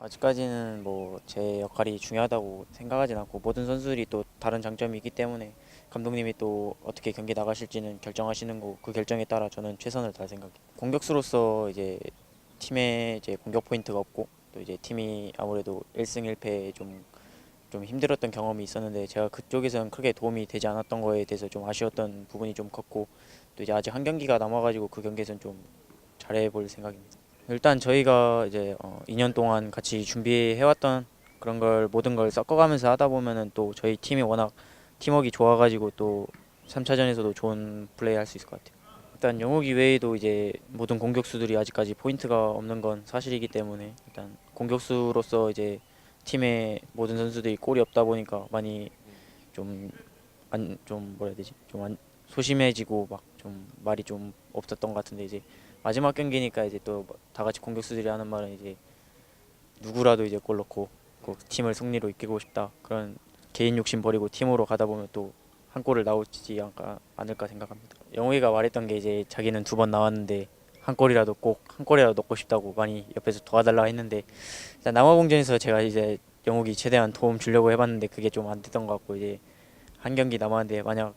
아직까지는 뭐 제 역할이 중요하다고 생각하진 않고 모든 선수들이 또 다른 장점이 있기 때문에 감독님이 또 어떻게 경기 나가실지는 결정하시는 거고 그 결정에 따라 저는 최선을 다할 생각이에요. 공격수로서 이제 팀에 이제 공격 포인트가 없고 또 이제 팀이 아무래도 1승 1패 좀, 좀 힘들었던 경험이 있었는데 제가 그쪽에서는 크게 도움이 되지 않았던 거에 대해서 좀 아쉬웠던 부분이 좀 컸고 또 이제 아직 한 경기가 남아가지고 그 경기에서는 좀 잘해볼 생각입니다. 일단 저희가 이제 어, 2년 동안 같이 준비해왔던 그런 걸 모든 걸 섞어가면서 하다 보면은 또 저희 팀이 워낙 팀워크가 좋아가지고 또 3차전에서도 좋은 플레이 할 수 있을 것 같아요. 일단 영욱 이 외에도 이제 모든 공격수들이 아직까지 포인트가 없는 건 사실이기 때문에 일단 공격수로서 이제 팀의 모든 선수들이 골이 없다 보니까 많이 좀 안 좀 뭐라 해야 되지 좀 안, 소심해지고 막 좀 말이 좀 없었던 것 같은데 이제 마지막 경기니까 이제 또 다 같이 공격수들이 하는 말은 이제 누구라도 이제 골 넣고 꼭 팀을 승리로 이끌고 싶다 그런 개인 욕심 버리고 팀으로 가다 보면 또 한 골을 나오지 않을까 생각합니다. 영우이가 말했던 게 이제 자기는 두 번 나왔는데 한 골이라도 꼭 한 골이라도 넣고 싶다고 많이 옆에서 도와달라 했는데 일단 남아공전에서 제가 이제 영욱이 최대한 도움 주려고 해봤는데 그게 좀안 됐던 것 같고 이제 한 경기 남았는데 만약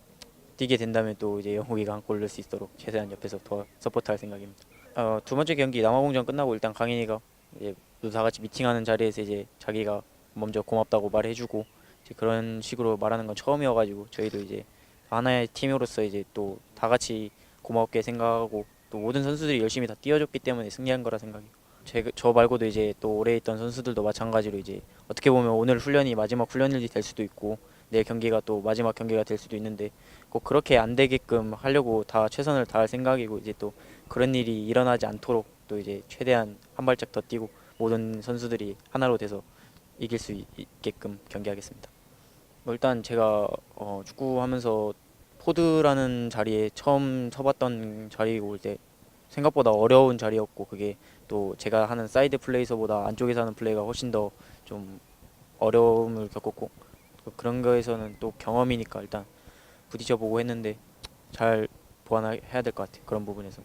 뛰게 된다면 또 이제 영욱이가 한 골 넣을 수 있도록 최대한 옆에서 도와 서포트할 생각입니다. 어, 두 번째 경기 남아공전 끝나고 일단 강인이가 이제 다 같이 미팅하는 자리에서 이제 자기가 먼저 고맙다고 말해주고 이제 그런 식으로 말하는 건 처음이어가지고 저희도 이제 하나의 팀으로서 이제 또 다 같이 고맙게 생각하고 또 모든 선수들이 열심히 다 뛰어줬기 때문에 승리한 거라 생각해요. 제, 저 말고도 이제 또 오래 있던 선수들도 마찬가지로 이제 어떻게 보면 오늘 훈련이 마지막 훈련일이 될 수도 있고 내일 경기가 또 마지막 경기가 될 수도 있는데 꼭 그렇게 안 되게끔 하려고 다 최선을 다할 생각이고 이제 또 그런 일이 일어나지 않도록 또 이제 최대한 한 발짝 더 뛰고 모든 선수들이 하나로 돼서 이길 수 있- 있게끔 경기하겠습니다. 뭐 일단 제가 어, 축구하면서 포드라는 자리에 처음 서봤던 자리고 이제 생각보다 어려운 자리였고 그게 또 제가 하는 사이드 플레이서보다 안쪽에서 하는 플레이가 훨씬 더 좀 어려움을 겪었고 또 그런 거에서는 또 경험이니까 일단 부딪혀 보고 했는데 잘 보완해야 될 것 같아요 그런 부분에서